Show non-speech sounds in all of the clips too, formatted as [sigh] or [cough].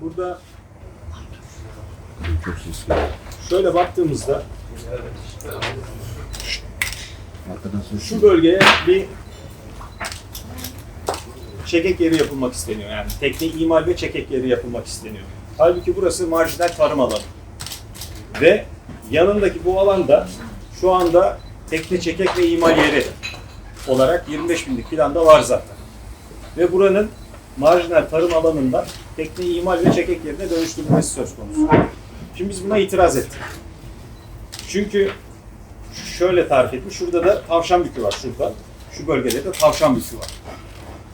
Burada Çok sesli. şöyle baktığımızda şu bölgeye bir çekek yeri yapılmak isteniyor. Yani tekne imal ve çekek yeri yapılmak isteniyor. Halbuki burası marjinal tarım alanı. Ve yanındaki bu alanda şu anda tekne çekek ve imal yeri olarak 25 binlik planda var zaten. Ve buranın marjinal tarım alanından tekne imal ve çekek yerine dönüştürülmesi söz konusu. Şimdi biz buna itiraz ettik. Çünkü şöyle tarif etmiş. Şurada da tavşan bükü var şurada. Şu bölgede de tavşan bükü var.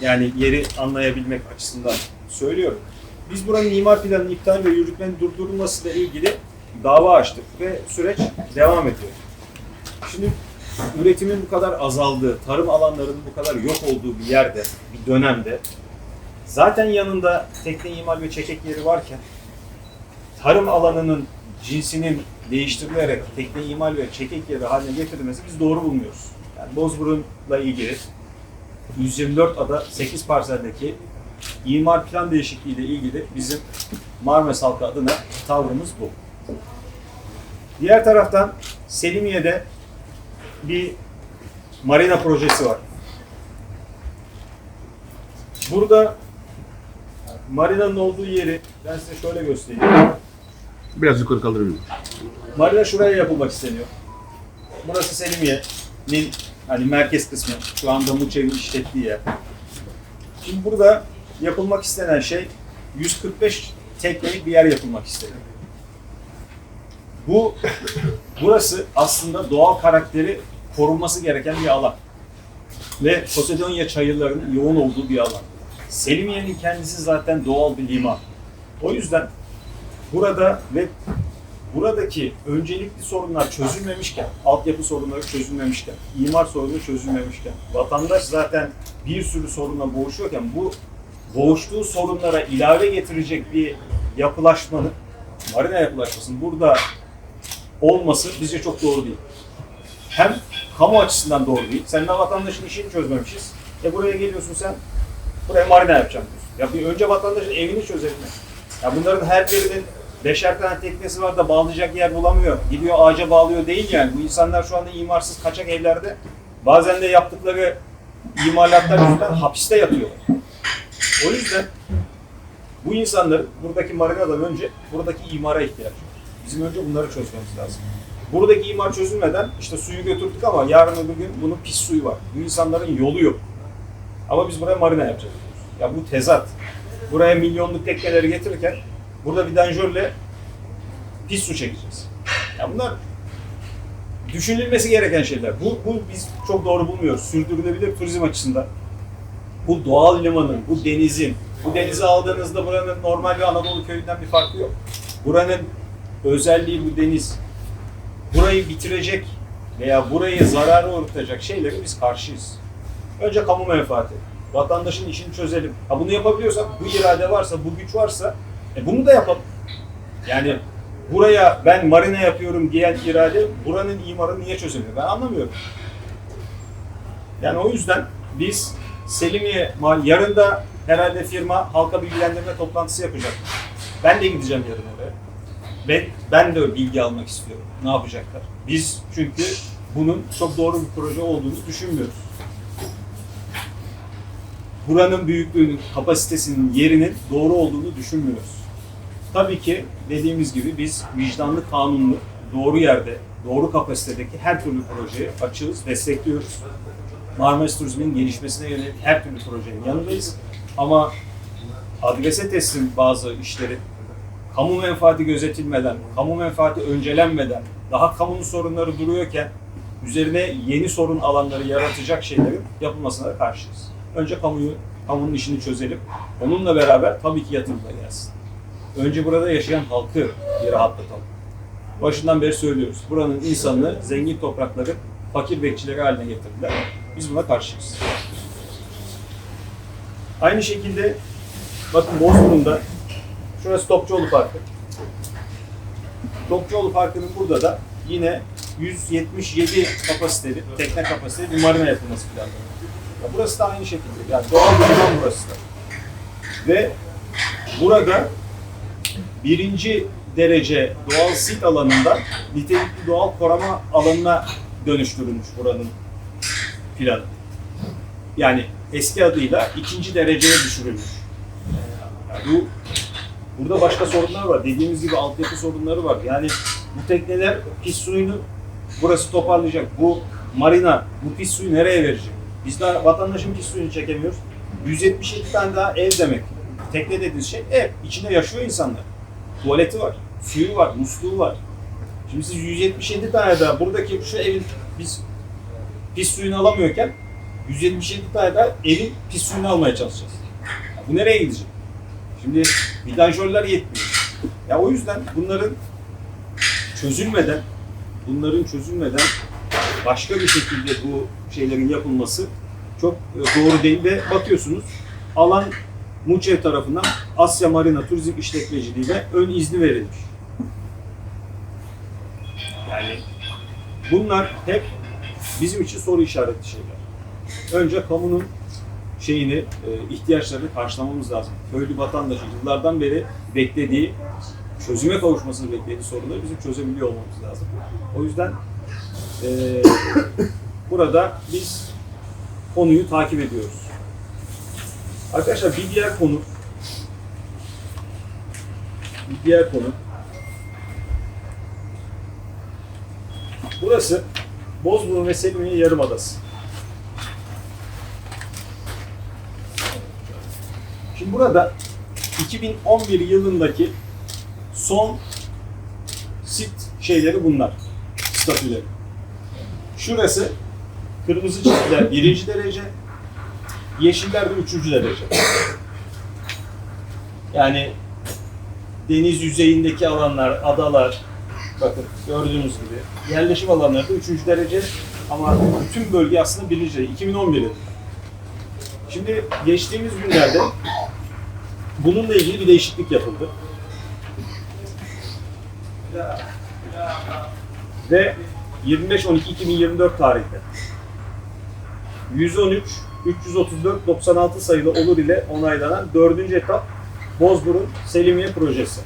Yani yeri anlayabilmek açısından söylüyorum. Biz buranın imar planının iptal ve yürütmenin durdurulmasıyla ilgili dava açtık ve süreç devam ediyor. Şimdi üretimin bu kadar azaldığı, tarım alanlarının bu kadar yok olduğu bir yerde, bir dönemde zaten yanında tekne imal ve çekek yeri varken tarım alanının cinsinin değiştirilerek tekne imal ve çekek yeri haline getirilmesi biz doğru bulmuyoruz. Yani Bozburun'la ilgili 124 ada 8 parseldeki imar plan değişikliği ile ilgili bizim Marmaris halkı adına tavrımız bu. Diğer taraftan Selimiye'de bir marina projesi var. Burada marinanın olduğu yeri ben size şöyle göstereyim. Biraz yukarı kaldırabilirim. Marina şuraya yapılmak isteniyor. Burası Selimiye'nin hani merkez kısmı. Şu anda Muçev'in işlettiği yer. Şimdi burada yapılmak istenen şey 145 teknelik bir yer yapılmak isteniyor. Bu burası aslında doğal karakteri korunması gereken bir alan. Ve Posidonya çayırlarının yoğun olduğu bir alan. Selimiye'nin kendisi zaten doğal bir liman. O yüzden burada ve buradaki öncelikli sorunlar çözülmemişken, altyapı sorunları çözülmemişken, imar sorunu çözülmemişken, vatandaş zaten bir sürü sorunla boğuşuyorken bu boğuştuğu sorunlara ilave getirecek bir yapılaşmanın, marina yapılaşmasının burada olması bizce çok doğru değil. Hem kamu açısından doğru değil. Sen de vatandaşın işini çözmemişiz. E buraya geliyorsun sen, buraya marina yapacağım diyorsun. Ya bir önce vatandaşın evini çözelim. Ya bunların her birinin beşer tane teknesi var da bağlayacak yer bulamıyor. Gidiyor ağaca bağlıyor değil yani. Bu insanlar şu anda imarsız kaçak evlerde bazen de yaptıkları imalatlar yüzünden hapiste yatıyorlar. O yüzden bu insanların buradaki marinadan önce buradaki imara ihtiyaç var. Bizim önce bunları çözmemiz lazım. Buradaki imar çözülmeden işte suyu götürdük ama yarın öbür gün bunun pis suyu var. Bu insanların yolu yok. Ama biz buraya marina yapacağız. Ya bu tezat. Buraya milyonluk tekneleri getirirken burada bir danjörle pis su çekeceğiz. Ya bunlar düşünülmesi gereken şeyler. Bu, bu biz çok doğru bulmuyoruz. Sürdürülebilir turizm açısından. Bu doğal limanın, bu denizin, bu denizi aldığınızda buranın normal bir Anadolu köyünden bir farkı yok. Buranın özelliği bu deniz. Burayı bitirecek veya burayı zarara uğratacak şeyleri biz karşıyız. Önce kamu menfaati. Vatandaşın işini çözelim. Ha bunu yapabiliyorsak, bu irade varsa, bu güç varsa e bunu da yapalım. Yani buraya ben marina yapıyorum diyen irade buranın imarı niye çözülmüyor? Ben anlamıyorum. Yani o yüzden biz Selimiye mal yarın da herhalde firma halka bilgilendirme toplantısı yapacak. Ben de gideceğim yarın oraya. Ben, ben de bilgi almak istiyorum. Ne yapacaklar? Biz çünkü bunun çok doğru bir proje olduğunu düşünmüyoruz. Buranın büyüklüğünün, kapasitesinin, yerinin doğru olduğunu düşünmüyoruz. Tabii ki dediğimiz gibi biz vicdanlı, kanunlu, doğru yerde, doğru kapasitedeki her türlü projeye açığız, destekliyoruz. Marmaris Turizm'in gelişmesine yönelik her türlü projenin yanındayız. Ama adrese teslim bazı işleri kamu menfaati gözetilmeden, kamu menfaati öncelenmeden, daha kamunun sorunları duruyorken üzerine yeni sorun alanları yaratacak şeylerin yapılmasına da karşıyız. Önce kamuyu, kamunun işini çözelim. Onunla beraber tabii ki yatırım da gelsin. Önce burada yaşayan halkı bir rahatlatalım. Başından beri söylüyoruz. Buranın insanını zengin toprakları fakir bekçileri haline getirdiler. Biz buna karşıyız. Aynı şekilde bakın Bozburun'da şurası Topçuoğlu Parkı. Topçuoğlu Parkı'nın burada da yine 177 kapasiteli, tekne kapasiteli bir marina yapılması planlanıyor. Ya burası da aynı şekilde. Yani doğal bir liman burası da. Ve burada birinci derece doğal sit alanından nitelikli doğal koruma alanına dönüştürülmüş buranın planı. Yani eski adıyla ikinci dereceye düşürülmüş. Yani bu burada başka sorunlar var. Dediğimiz gibi altyapı sorunları var. Yani bu tekneler pis suyunu burası toparlayacak. Bu marina bu pis suyu nereye verecek? Biz daha vatandaşın pis suyunu çekemiyoruz. 177 tane daha ev demek. Tekne dediğiniz şey ev. İçinde yaşıyor insanlar. Tuvaleti var, suyu var, musluğu var. Şimdi siz 177 tane daha buradaki şu evin biz pis suyunu alamıyorken 177 tane daha evin pis suyunu almaya çalışacağız. Ya bu nereye gidecek? Şimdi vidanjörler yetmiyor. Ya o yüzden bunların çözülmeden bunların çözülmeden başka bir şekilde bu şeylerin yapılması çok e, doğru değil ve bakıyorsunuz alan Muçev tarafından Asya Marina Turizm İşletmeciliğine ön izni verilmiş. Yani bunlar hep bizim için soru işaretli şeyler. Önce kamunun şeyini, e, ihtiyaçlarını karşılamamız lazım. Köylü vatandaşı yıllardan beri beklediği, çözüme kavuşmasını beklediği sorunları bizim çözebiliyor olmamız lazım. O yüzden e, burada biz konuyu takip ediyoruz. Arkadaşlar bir diğer konu bir diğer konu Burası Bozburun ve Selimiye Yarımadası. Şimdi burada 2011 yılındaki son sit şeyleri bunlar. Statüleri. Şurası kırmızı çizgiler birinci derece, yeşiller de üçüncü derece. Yani deniz yüzeyindeki alanlar, adalar, bakın gördüğünüz gibi yerleşim alanları da üçüncü derece ama bütün bölge aslında birinci derece. 2011 yılı. Şimdi geçtiğimiz günlerde bununla ilgili bir değişiklik yapıldı. Ve 25-12-2024 tarihte 113 334 96 sayılı olur ile onaylanan dördüncü etap Bozburun Selimiye projesi.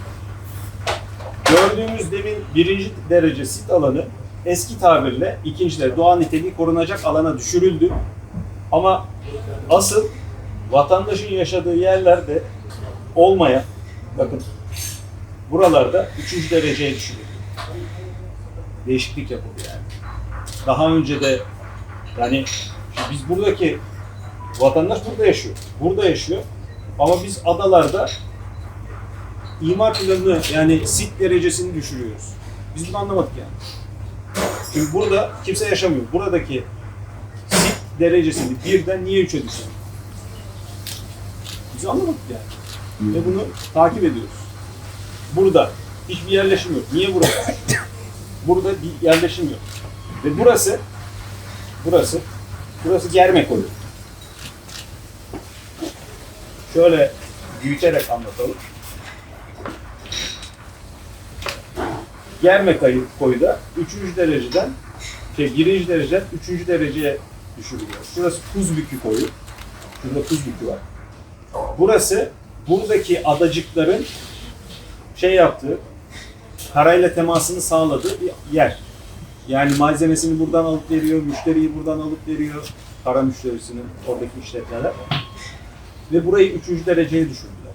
Gördüğümüz demin birinci derece sit alanı eski tabirle ikinci derece doğa niteliği korunacak alana düşürüldü. Ama asıl vatandaşın yaşadığı yerlerde olmayan, bakın buralarda üçüncü dereceye düşürüldü. Değişiklik yapıldı yani. Daha önce de yani biz buradaki vatandaş burada yaşıyor. Burada yaşıyor. Ama biz adalarda imar planını yani sit derecesini düşürüyoruz. Biz bunu anlamadık yani. Çünkü burada kimse yaşamıyor. Buradaki sit derecesini birden niye üçe düşürdük? Biz anlamadık yani. Ve bunu takip ediyoruz. Burada hiçbir yerleşim yok. Niye burası? Burada bir yerleşim yok. Ve burası burası burası Germe koyu. Şöyle büyüterek anlatalım. Germe kayı, koyuda 3. dereceden şey 1. dereceden 3. dereceye düşürülüyor. Burası Kuzbükü koyu. Şurada Kuzbükü var. Burası buradaki adacıkların şey yaptığı, karayla temasını sağladığı bir yer. Yani malzemesini buradan alıp veriyor, müşteriyi buradan alıp veriyor, kara müşterisinin oradaki işletmeler. Ve burayı üçüncü dereceye düşürdüler.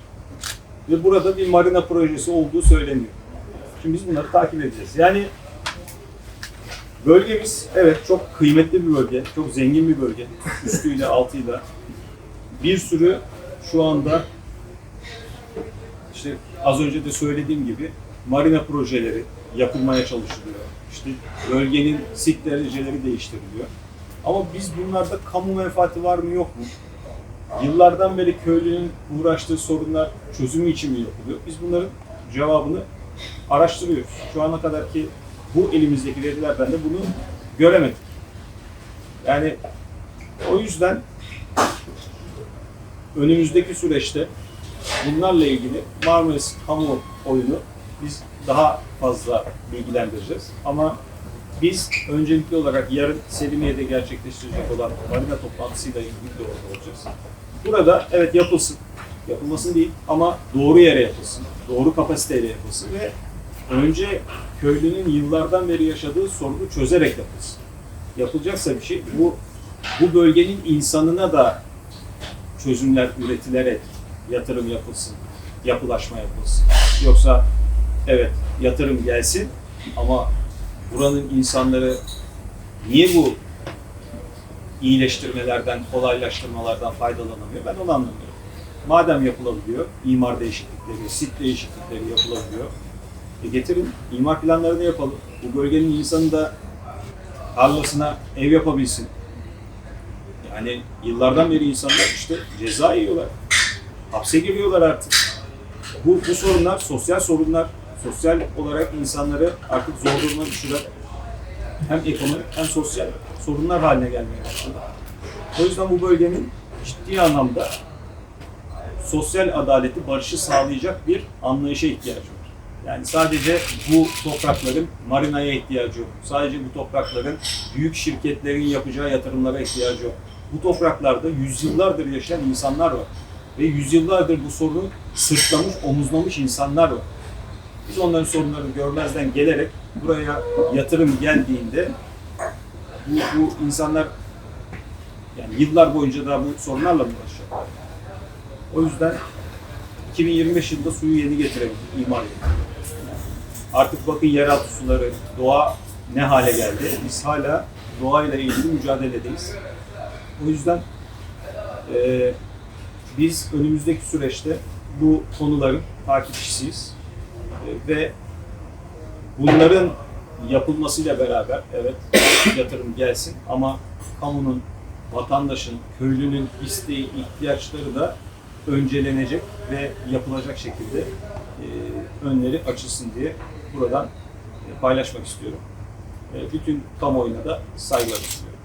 Ve burada bir marina projesi olduğu söyleniyor. Şimdi biz bunları takip edeceğiz. Yani bölgemiz evet çok kıymetli bir bölge, çok zengin bir bölge. Üstüyle altıyla. Bir sürü şu anda işte az önce de söylediğim gibi marina projeleri yapılmaya çalışılıyor. İşte bölgenin sit dereceleri değiştiriliyor. Ama biz bunlarda kamu menfaati var mı yok mu? Yıllardan beri köylünün uğraştığı sorunlar çözümü için mi yapılıyor? Biz bunların cevabını araştırıyoruz. Şu ana kadar ki bu elimizdeki verilerden de bunu göremedik. Yani o yüzden önümüzdeki süreçte bunlarla ilgili Marmaris kamu oyunu biz daha fazla bilgilendireceğiz. Ama biz öncelikli olarak yarın Selimiye'de gerçekleştirecek olan marina toplantısıyla ilgili de orada olacağız. Burada evet yapılsın. Yapılmasın değil ama doğru yere yapılsın. doğru kapasiteyle yapılsın ve önce köylünün yıllardan beri yaşadığı sorunu çözerek yapılsın. Yapılacaksa bir şey bu bu bölgenin insanına da çözümler üretilerek yatırım yapılsın, yapılaşma yapılsın. Yoksa evet yatırım gelsin ama buranın insanları niye bu iyileştirmelerden, kolaylaştırmalardan faydalanamıyor? Ben onu anlamıyorum. Madem yapılabiliyor, imar değişiklikleri, sit değişiklikleri yapılabiliyor. E getirin, imar planlarını yapalım. Bu bölgenin insanı da tarlasına ev yapabilsin. Yani yıllardan beri insanlar işte ceza yiyorlar. Hapse giriyorlar artık. Bu, bu sorunlar sosyal sorunlar. Sosyal olarak insanları artık zor duruma düşüren hem ekonomik hem sosyal sorunlar haline gelmeye başladı. O yüzden bu bölgenin ciddi anlamda sosyal adaleti, barışı sağlayacak bir anlayışa ihtiyacı var. Yani sadece bu toprakların marinaya ihtiyacı yok. Sadece bu toprakların büyük şirketlerin yapacağı yatırımlara ihtiyacı yok. Bu topraklarda yüzyıllardır yaşayan insanlar var. Ve yüzyıllardır bu sorunu sırtlamış, omuzlamış insanlar var. Biz onların sorunlarını görmezden gelerek buraya yatırım geldiğinde bu, bu insanlar yani yıllar boyunca da bu sorunlarla uğraşacaklar? O yüzden 2025 yılında suyu yeni getirebildik, imar ettik. Artık bakın yeraltı suları, doğa ne hale geldi. Biz hala doğayla ilgili mücadeledeyiz. O yüzden eee, biz önümüzdeki süreçte bu konuların takipçisiyiz. Ve bunların yapılmasıyla beraber evet [coughs] yatırım gelsin ama kamunun, vatandaşın, köylünün isteği, ihtiyaçları da öncelenecek ve yapılacak şekilde e, önleri açılsın diye buradan e, paylaşmak istiyorum. E, bütün kamuoyuna da saygılar sunuyorum.